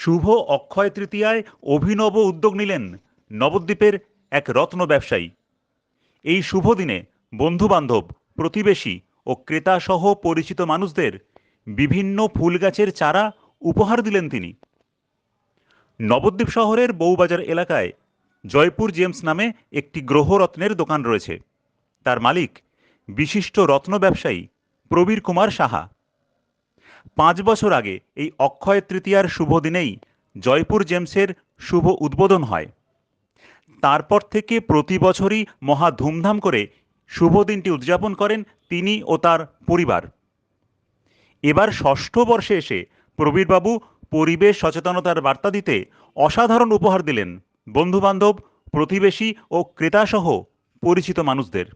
শুভ অক্ষয় তৃতীয়ায় অভিনব উদ্যোগ নিলেন নবদ্বীপের এক রত্ন ব্যবসায়ী। এই শুভ দিনে বন্ধুবান্ধব, প্রতিবেশী ও ক্রেতাসহ পরিচিত মানুষদের বিভিন্ন ফুল গাছের চারা উপহার দিলেন তিনি। নবদ্বীপ শহরের বউবাজার এলাকায় জয়পুর জেমস নামে একটি গ্রহরত্নের দোকান রয়েছে। তার মালিক বিশিষ্ট রত্ন ব্যবসায়ী প্রবীর কুমার সাহা। পাঁচ বছর আগে এই অক্ষয় তৃতীয়ার শুভ দিনেই জয়পুর জেমসের শুভ উদ্বোধন হয়। তারপর থেকে প্রতি বছরই মহা ধুমধাম করে শুভ দিনটি উদযাপন করেন তিনি ও তার পরিবার। এবার ষষ্ঠ বর্ষে এসে প্রবীরবাবু পরিবেশ সচেতনতার বার্তা দিতে অসাধারণ উপহার দিলেন বন্ধুবান্ধব, প্রতিবেশী ও ক্রেতাসহ পরিচিত মানুষদের।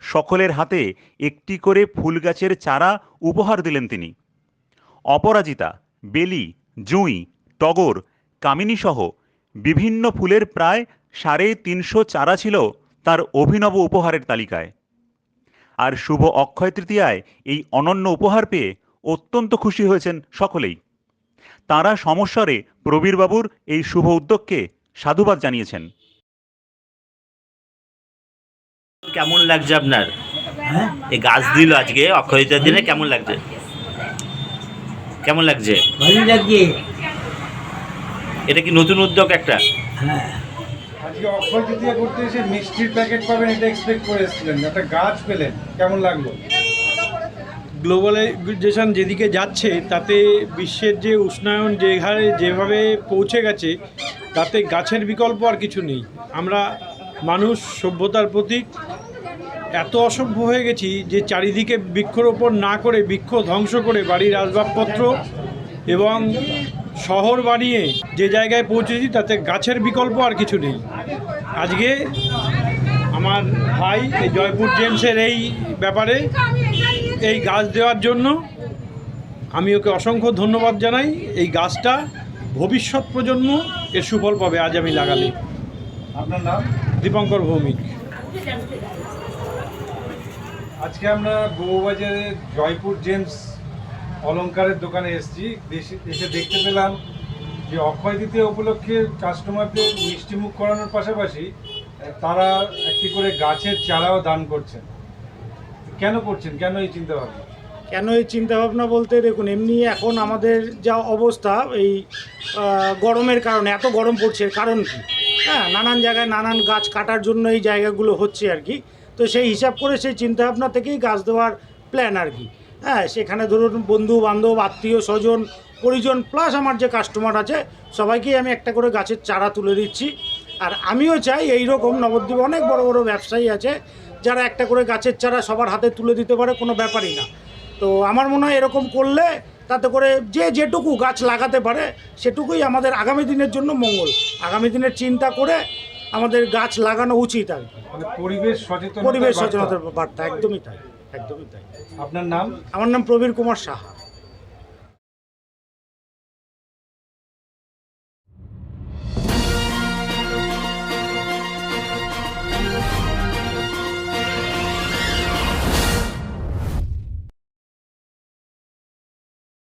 সকলের হাতে একটি করে ফুল গাছের চারা উপহার দিলেন তিনি। অপরাজিতা বেলি জুঁই টগর কামিনী সহ বিভিন্ন ফুলের প্রায় সাড়ে তিনশো চারা ছিল তার অভিনব উপহারের তালিকায়। আর শুভ অক্ষয় তৃতীয়ায় এই অনন্য উপহার পেয়ে অত্যন্ত খুশি হয়েছেন সকলেই। তারা সমস্বরে প্রবীরবাবুর এই শুভ উদ্যোগকে সাধুবাদ জানিয়েছেন। কেমন লাগছে আপনার? হ্যাঁ? এই গাছ দিল আজকে অক্ষয়িতার দিনে কেমন লাগছে? কেমন লাগছে? ভালো লাগছে। এটা কি নতুন উদ্যোগ একটা? হ্যাঁ। আজকে অক্ষয় তৃতীয়া করতে এসে মিষ্টির প্যাকেট পাবেন এটা এক্সপেক্ট করে এসেছিলেন। একটা গাছ পেলেন কেমন লাগল? গ্লোবালাইজেশন যেদিকে যাচ্ছে তাতে বিশ্বের যে উষ্ণায়ন যে হারে যেভাবে পৌঁছে গেছে তাতে গাছের বিকল্প আর কিছু নেই। আমরা মানুষ সভ্যতার প্রতীক এত অসভ্য হয়ে গেছি যে চারিদিকে বৃক্ষরোপণ না করে বৃক্ষ ধ্বংস করে বাড়ির আসবাবপত্র এবং শহর বানিয়ে যে জায়গায় পৌঁছেছি তাতে গাছের বিকল্প আর কিছু নেই। আজকে আমার ভাই এই জয়পুর জেমসের এই ব্যাপারে এই গাছ দেওয়ার জন্য আমি ওকে অসংখ্য ধন্যবাদ জানাই। এই গাছটা ভবিষ্যৎ প্রজন্ম এর সুফল পাবে আজ আমি লাগালে। আপনার নাম? দীপঙ্কর ভৌমিক। আজকে আমরা বউবাজারে জয়পুর জেমস অলংকারের দোকানে এসেছি। দেশে- এসে দেখতে পেলাম যে অক্ষয় তৃতীয়া উপলক্ষে কাস্টমারদের মিষ্টিমুখ করানোর পাশাপাশি তারা একটি করে গাছের চারাও দান করছেন। কেন করছেন? কেন এই চিন্তাভাবনা? কেন এই চিন্তাভাবনা বলতে দেখুন, এমনি এখন আমাদের যা অবস্থা, এই গরমের কারণে, এত গরম পড়ছে কারণ কি? হ্যাঁ নানান জায়গায় নানান গাছ কাটার জন্য এই জায়গাগুলো হচ্ছে আর কি। তো সেই হিসাব করে সেই চিন্তাভাবনা থেকেই গাছ দেওয়ার প্ল্যান আর কি। হ্যাঁ সেখানে ধরুন বন্ধু বান্ধব আত্মীয়, স্বজন, পরিজন প্লাস আমার যে কাস্টমার আছে, সবাইকেই আমি একটা করে গাছের চারা তুলে দিচ্ছি। আর আমিও চাই এই রকম নবদ্বীপে অনেক বড় বড় ব্যবসায়ী আছে, যারা একটা করে গাছের চারা সবার হাতে তুলে দিতে পারে, কোনো ব্যাপারই না। তো আমার মনে হয় এরকম করলে তাতে করে যে যেটুকু গাছ লাগাতে পারে, সেটুকুই আমাদের আগামী দিনের জন্য মঙ্গল। আগামী দিনের চিন্তা করে আমাদের গাছ লাগানো উচিত আর কি। মানে পরিবেশ সচেতন পরিবেশ সচেতনতার বার্তা একদমই তাই একদমই তাই। আপনার নাম? আমার নাম প্রবীর কুমার সাহা।